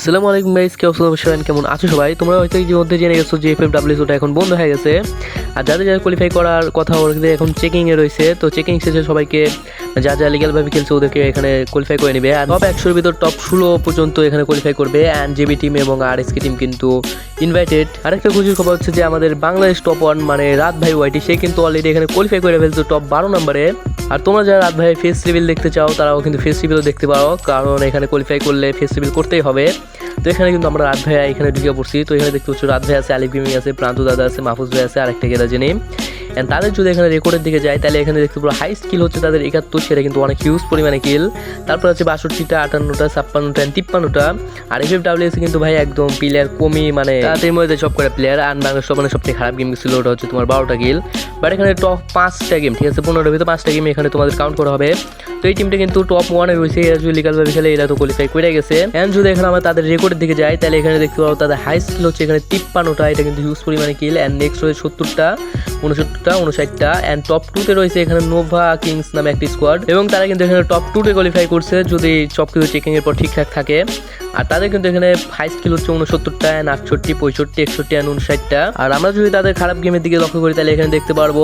আসসালামু আলাইকুম গাইস কে অবস্থা? কেমন আছো সবাই? তোমরা হয়তো ইতিমধ্যে জেনে গেছো যে এফ এফ ওটা এখন বন্ধ হয়ে গেছে। আর যাদের যারা কোয়ালিফাই করার কথা ওদের এখন চেকিং এ রয়েছে, তো চেকিং শেষে সবাইকে যা যা লিগ্যাল ভাবে খেলছে ওদেরকে এখানে কোয়ালিফাই করে নেবে। আর টপ একশোর ভিতর টপ ষোলো পর্যন্ত এখানে কোয়ালিফাই করবে। অ্যান্ড জেবি টিম এবং আর এস টিম কিন্তু ইনভাইটেড আরেকটা খুশির খবর হচ্ছে যে আমাদের বাংলাদেশ টপ ওয়ান মানে রাত ভাই ওয়াইটি সে কিন্তু অলরেডি এখানে কোয়ালিফাই করে ফেলছে টপ বারো নম্বরে। আর তোমরা যারা রাত ভাই ফেস রিভিল দেখতে চাও, তারাও কিন্তু ফেস রিভিলও দেখতে পারো, কারণ এখানে কোয়ালিফাই করলে ফেস রিভিল করতেই হবে। তো এখানে কিন্তু আমরা রাত ভাইয়া এখানে ঢুকে পড়ছি। তো এখানে দেখতে পাচ্ছ রাত ভাই আছে, আলিফ আছে, প্রান্ত দাদা আছে, মাহফুজ ভাই আছে, আরেকটা গেদা জেনে। অ্যান্ড তাদের যদি এখানে রেকর্ডের দিকে যায়, তাহলে এখানে দেখতে পাবো হাই স্কিল হচ্ছে তাদের একাত্তর, সেটা কিন্তু অনেক হিউজ পরিমাণে কিল তারপর আছে বাষট্টিটা, আটান্নটা, ছাপ্পান্নটা, and তিপ্পান্নটা। আর এফ ডাব্লিউএস কিন্তু ভাই একদম প্লেয়ার কমই মানে তাদের মধ্যে সব করে প্লেয়ার আর বাংলাদেশ মানে সবচেয়ে খারাপ গেম ছিল, ওটা হচ্ছে তোমার বারোটা কিল বাট এখানে টপ পাঁচটা গেম ঠিক আছে, পনেরোটার ভিতরে পাঁচটা গেম এখানে তোমাদের কাউন্ট করা হবে। তো এই টিমটা কিন্তু টপ ওয়ানে রয়েছে, এরা যদি লিগালভাবে খেলে, এরা তো কোয়ালিফাই করে গেছে। অ্যান্ড যদি এখানে আমরা তাদের রেকর্ডের দিকে যাই, তাহলে এখানে দেখতে পাবো তাদের হাই স্কিল হচ্ছে এখানে তিপ্পান্নটা, এটা কিন্তু হিউজ পরিমাণে কিল অ্যান্ড নেক্সট রয়েছে সত্তরটা উনসত্তরটা উনষাটটা অ্যান্ড টপ টুতে রয়েছে এখানে নোভা কিংস নামে একটি স্কোয়াড এবং তারা কিন্তু এখানে টপ টুতে কোয়ালিফাই করছে যদি সব কিছু চেকিং এর পর ঠিকঠাক থাকে। আর তাদের কিন্তু এখানে ফাইভ স্কিল হচ্ছে উনসত্তরটা অ্যান্ড আটষট্টি, পঁয়ষট্টি, একষট্টি অ্যান্ড উনষাটটা। আর আমরা যদি তাদের খারাপ গেমের দিকে লক্ষ্য করি, তাহলে এখানে দেখতে পারব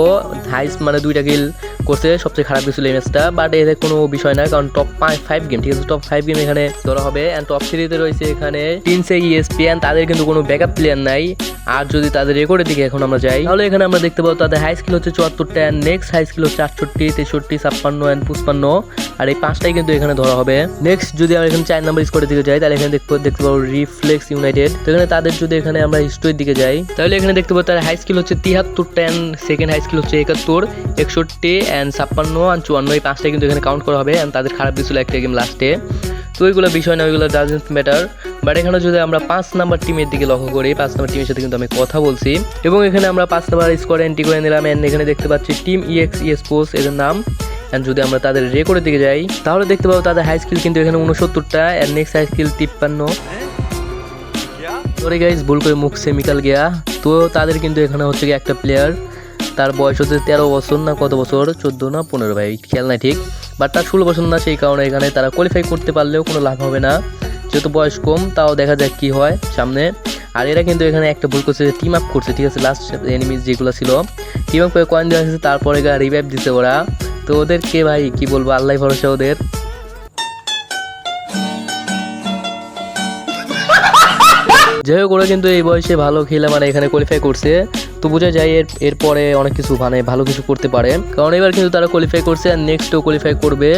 হাইস মানে দুইটা কিল করছে সবচেয়ে খারাপ কিছু এই ম্যাচটা বাট এতে কোনো বিষয় না কারণ টপ ফাইভ গেম ঠিক আছে? টপ ফাইভ গেম এখানে ধরা হবে অ্যান্ড টপ থ্রিতে রয়েছে এখানে টিনসে ইএসপিএন তাদের কিন্তু কোনো ব্যাকআপ প্লেয়ার নাই। আর যদি তাদের রেকর্ডের দিকে এখন আমরা যাই, তাহলে এখানে আমরা দেখতে পাবো তাদের হাই স্কিল হচ্ছে চুয়াত্তরটা অ্যান্ড নেক্সট হাই স্কিল হচ্ছে আটষট্টি, তেষট্টি, ছাপ্পান্ন অ্যান্ড পুষ্পান্ন আর এই পাঁচটাই কিন্তু এখানে ধরা হবে। নেক্সট যদি আমরা এখানে চার নাম্বার স্কোরের দিকে যাই, তাহলে এখানে দেখতে দেখতে পাবো রিফ্লেক্স ইউনাইটেড তো এখানে তাদের যদি এখানে আমরা হিস্টোরির দিকে যাই, তাহলে এখানে দেখতে পাবো তার হাই স্কিল হচ্ছে তিয়াত্তরটা টেন সেকেন্ড হাই স্কিল হচ্ছে একাত্তর, একষট্টি অ্যান্ড ছাপ্পান্ন অ্যান্ড চুয়ান্ন। এই পাঁচটাই কিন্তু এখানে কাউন্ট করা হবে অ্যান্ড তাদের খারাপ দিয়েছিল একটা গেম লাস্টে তো ওইগুলো বিষয় না, ওইগুলো ডাজেন্ট ম্যাটার বাট এখানে যদি আমরা পাঁচ নাম্বার টিমের দিকে লক্ষ্য করি, পাঁচ নাম্বার টিমের সাথে কিন্তু আমি কথা বলছি। এবং এখানে আমরা পাঁচ নাম্বার স্কোয়ার এন্ট্রি করে নিলাম এখানে দেখতে পাচ্ছি টিম ইএক্স ইএস পোস এদের নাম অ্যান্ড যদি আমরা তাদের রেকর্ডের দিকে যাই, তাহলে দেখতে পাবো তাদের হাই স্কিল কিন্তু এখানে উনসত্তরটা অ্যান্ড নেক্সট হাই স্কিল তিপ্পান্ন। সরি গাইজ ভুল করে মুখ সেমিকাল গিয়া। তো তাদের কিন্তু এখানে হচ্ছে কি একটা প্লেয়ার তার বয়স হচ্ছে তেরো বছর না কত বছর? চোদ্দ না পনেরো ভাই, খেয়াল নাই ঠিক? বাট তার ষোলো বছর না, সেই কারণে এখানে তারা কোয়ালিফাই করতে পারলেও কোনো লাভ হবে না। যেহেতু বয়স কম, তাও দেখা যাক কি হয় সামনে। আর এরা কিন্তু এখানে একটা ভুল করছে টিম আপ করছে, ঠিক আছে? লাস্ট এনিমিজ যেগুলো ছিল টিম আপ করে কয়েন দেওয়া হয়েছে, তারপরে রিভাইভ দিছে ওরা। তো ওদেরকে ভাই? কি বলব? আল্লাহ ভরসা ওদের। যাই হোক, ওরা কিন্তু এই বয়সে ভালো খেলে মানে এখানে কোয়ালিফাই করছে। তো বোঝা যায় এর, এরপরে অনেক কিছু মানে ভালো কিছু করতে পারে। কারণ এবার কিন্তু তারা কোয়ালিফাই করছে আর নেক্সটও কোয়ালিফাই করবে।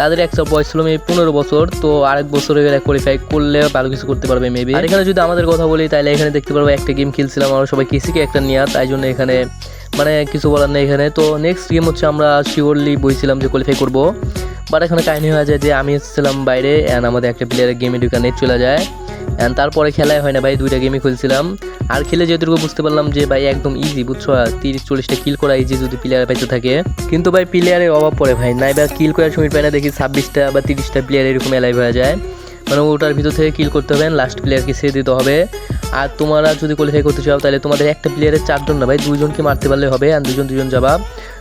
তাদের একটা বয়স ছিল মেবি পনেরো বছর, তো আরেক বছর কোয়ালিফাই করলে ভালো কিছু করতে পারবে মেবি আর এখানে যদি আমাদের কথা বলি, তাহলে এখানে দেখতে পারব একটা গেম খেলছিলাম আমরা সবাই কেসিকে একটা নিয়ে। তাই জন্য এখানে মানে কিছু বলার নেই এখানে। তো নেক্সট গেম হচ্ছে আমরা শিওরলি বইছিলাম যে কোয়ালিফাই করব। বাট এখানে কাহিনী হয়ে যায় যে আমি এসেছিলাম বাইরে অ্যান্ড আমাদের একটা প্লেয়ারের গেমে ঢুকা নেট চলে যায়। অ্যান্ড তারপরে খেলায় হয় না ভাই, দুইটা গেমই খেলছিলাম। আর খেলে যেটুকু বুঝতে পারলাম যে ভাই একদম ইজি বুঝছ? তিরিশ, চল্লিশটা কিল করা ইজি যদি প্লেয়ার পাইতে থাকে। কিন্তু ভাই প্লেয়ারের অভাব পড়ে ভাই। নাই বা কিল করার সময় পাই না, দেখি ছাব্বিশটা বা তিরিশটা প্লেয়ার এরকম এলাইভ হয়ে যায়। মানে ওটার ভিতর থেকে কিল করতে হবে লাস্ট প্লেয়ারকে সে দিতে হবে। আর তোমরা যদি কোয়ালিফাই করতে চাও, তাহলে তোমাদের একটা প্লেয়ারের চারজন না ভাই, দুইজনকে মারতে পারলে হবে আর দুজন দুজন যাবা।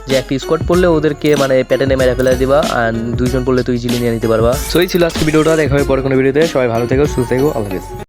যে একটা স্কোয়াড পড়লে ওদেরকে মানে প্যাটার্নে মেরে ফেলে দিবা আর দুইজন পড়লে তুই ইজিলি নিয়ে নিতে পারবা। সো এই ছিল আজকে ভিডিওটা, দেখা হবে পরে কোনো ভিডিওতে। সবাই ভালো থেকো, সুস্থ থেকো, আল্লাহ